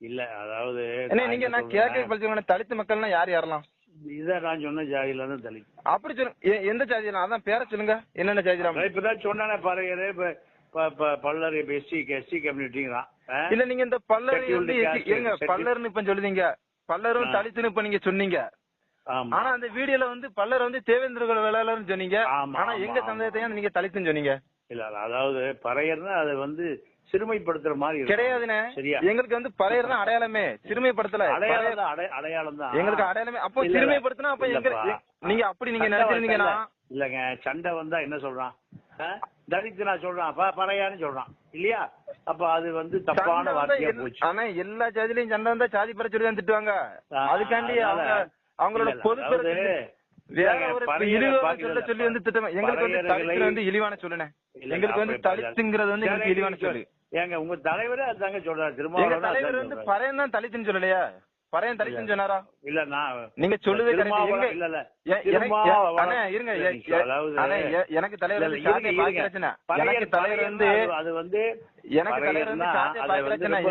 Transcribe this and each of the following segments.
இல்ல அதாவது நீங்க நான் கேட்க படிச்சவங்க தலித்து மக்கள்னா யார் யாரெல்லாம்? இதை நான் சொன்ன ஜாதியில இருந்து தலித் அப்படி சொல்லுங்க எ- எந்த ஜாதியெல்லாம் அதான் பேர சொல்லுங்க என்னென்ன அதான் இப்பதான் சொன்னானே பறையரு இப்ப பல்லர் இப்ப எஸ்சி எஸ்சி கம்யூனிட்டிங்கிறான் இல்ல நீங்க இந்த பல்லர் வந்து scheduled- பல்லர்னு இப்ப சொல்லுதீங்க. பல்லரும். தலித்துன்னு இப்ப நீங்க சொன்னீங்க. ஆனா அந்த வீடியோல வந்து பல்லர் வந்து தேவேந்திர வேளாளர்னு சொன்னீங்க. ஆனா எங்க ஏன் நீங்க தலித்துன்னு சொன்னீங்க? இல்ல இல்ல, அதாவது பறையர்னா அது வந்து சிறுமைப்படுத்துற மாதிரி. கிடையாதுண்ணே. எங்களுக்கு வந்து பழையர் தான் அடையாளமே. சிறுமைப்படுத்தல. அடையாளம் அடையாளம் தான். எங்களுக்கு அடையாளமே. அப்போ. சிறுமைப்படுத்தினா அப்ப எங்க நீங்க அப்படி நீங்க நினைச்சிருந்தீங்கன்னா இல்லங்க. சண்டை வந்தா என்ன சொல்றான்? தலித்து நான் சொல்றான். பறையான்னு சொல்றான். இல்லையா? அப்ப அது வந்து தப்பான வார்த்தையா போச்சு. ஆனா எல்லா ஜாதியிலயும் சண்டை வந்தா ஜாதி பிரச்சனை திட்டுவாங்க. அதுக்காண்டி அவங்களோட திட்டம் எங்களுக்கு வந்து இழிவான சொல்லுனே எங்களுக்கு வந்து தலித்துங்கிறது வந்து எங்களுக்கு இழிவான சொல்லு. ஏங்க உங்க தலைவரே அதாங்க சொல்றாரு. திருமாவளவன் தலைவர் வந்து. பறையன் தான் தலித்துன்னு சொல்லலையா? பறையன் தலித்துன்னு சொன்னாரா? இல்ல நான் நீங்க சொல்லுது இல்ல இல்ல. இருங்க. எனக்கு தலைவர். பறையர் எனக்கு தலைவர் வந்து அது வந்து எனக்கு தலைவர் வந்து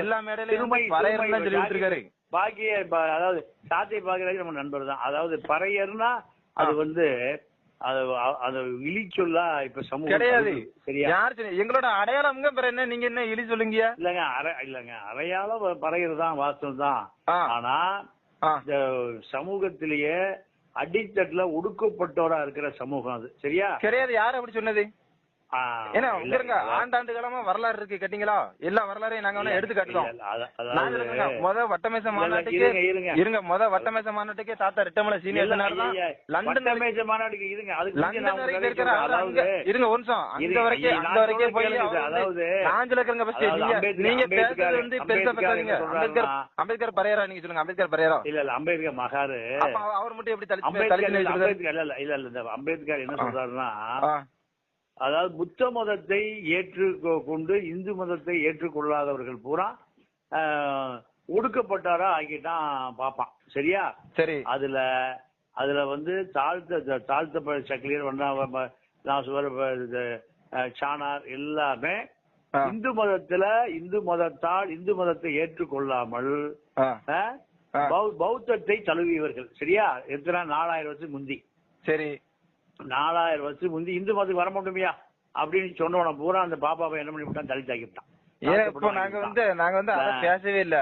எல்லா வந்து பறையர்னு தான் சொல்லி விட்டுருக்காரு. பாக்கிய அதாவது சாத்திய பாக்கிறது நம்ம நண்பர் தான். அதாவது பறையர்னா அது. வந்து அது அது இழிச்சொல்லா இப்ப சமூகம் கிடையாது. சரியா? எங்களோட அடையாளம்ங்க பிற என்ன நீங்க என்ன இழி சொல்லுங்க இல்லங்க அரை இல்லங்க அறையால பறையர் தான் வாஸ்தவம் தான். ஆனா. இந்த சமூகத்திலேயே அடித்தட்டுல ஒடுக்கப்பட்டவரா இருக்கிற சமூகம் அது சரியா கிடையாது யார் அப்படி சொன்னது ஏன்னா இருங்க. ஆண்டாண்டு காலமா வரலாறு இருக்கு கேட்டீங்களா? எல்லா வரலாறையும் நாங்க வேணா எடுத்து காட்டுறோம். முத வட்டமேச மாநாட்டுக்கு இருங்க, முத வட்டமேச மாநாட்டுக்கே தாத்தா ரிட்டமலை சீனியர் லண்டன் வட்டமேஜை மாநாட்டுக்கு இருங்க லண்டன் வரைக்கும் இருக்கிற இருங்க ஒரு நிமிஷம். அங்க வரைக்கும் நான் வரைக்கும் போய் அதாவது நாஞ்சில இருக்கிறங்க அதாவது நீங்க நீங்க பேசுறது வந்து பெருசா பேசாதீங்க அம்பேத்கர் அம்பேத்கர் பரையரா நீங்க சொல்லுங்க அம்பேத்கர் பரையரா இல்ல இல்ல அம்பேத்கர் மகாரு. அவர் மட்டும் எப்படி தலித்து இல்ல, இல்ல இல்ல அம்பேத்கர் என்ன. சொல்றாருன்னா. அதாவது புத்த மதத்தை ஏற்றுக்கொண்டு இந்து மதத்தை ஏற்றுக்கொள்ளாதவர்கள் பூரா ஒடுக்கப்பட்டாரா ஆக்கிட்டான் பாப்பான் சரியா? சரி. அதுல அதுல வந்து தாழ்த்த தாழ்த்தப்பட்ட சக்கிலியர் வண்ணா நான் சொல்ற சாணார் எல்லாமே. இந்து மதத்துல இந்து மதத்தால் இந்து மதத்தை ஏற்றுக்கொள்ளாமல் பௌத்தத்தை தழுவியவர்கள். சரியா? எத்தனை? நாலாயிரம் வருஷத்துக்கு முந்தி. சரி. நாலாயிரம் வருஷத்துக்கு முந்தி இந்து மதத்துக்கு வர மாட்டோமியா? அப்படின்னு சொன்னவன பூரா அந்த பாப்பாவை என்ன பண்ணி விட்டான்? தள்ளி தாக்கிட்டான் ஏன் இப்போ நாங்க வந்து நாங்க வந்து அதை. பேசவே இல்ல.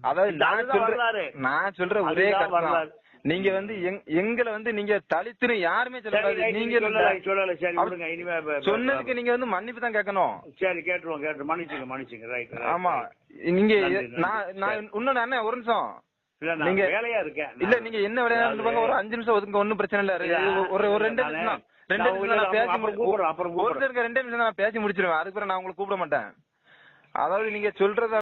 அதாவது நான். சொல்ற நான் சொல்ற ஒரே அதுதான் கருத்து தான். வரலாறு. நீங்க வந்து எங்- எங்களை வந்து நீங்க தலித்துன்னு யாருமே சொல்லக்கூடாது நீங்க சொல்லல, சரி, விடுங்க, இனிமே சொன்னதுக்கு நீங்க வந்து மன்னிப்பு தான் கேட்கணும். சரி கேட்டுருவோம் கேட்டு மன்னிச்சுங்க மன்னிச்சுங்க. ரைட் ஆமா. நீங்க. நான் நான் இன்னொன்னு அண்ணே ஒரு நிமிஷம். நீங்க- வேலையா இருக்கேன் இல்ல நீங்க என்ன பாருங்க ஒரு அஞ்சு நிமிஷம் ஒதுங்க ஒண்ணும் பிரச்சனை இல்ல ஒரு ஒரு ரெண்டு நிமிஷம் தான். ரெண்டு நிமிஷம் நான் பேசி அப்புறம் கூப்பிடுறேன், அப்புறம் ஒரு கூப்பிடுறேன். ரெண்டு நிமிஷம் நான் பேசி முடிச்சிருவேன் அதுக்கு நான் உங்களை கூப்பிட மாட்டேன் அதாவது நீங்க சொல்றத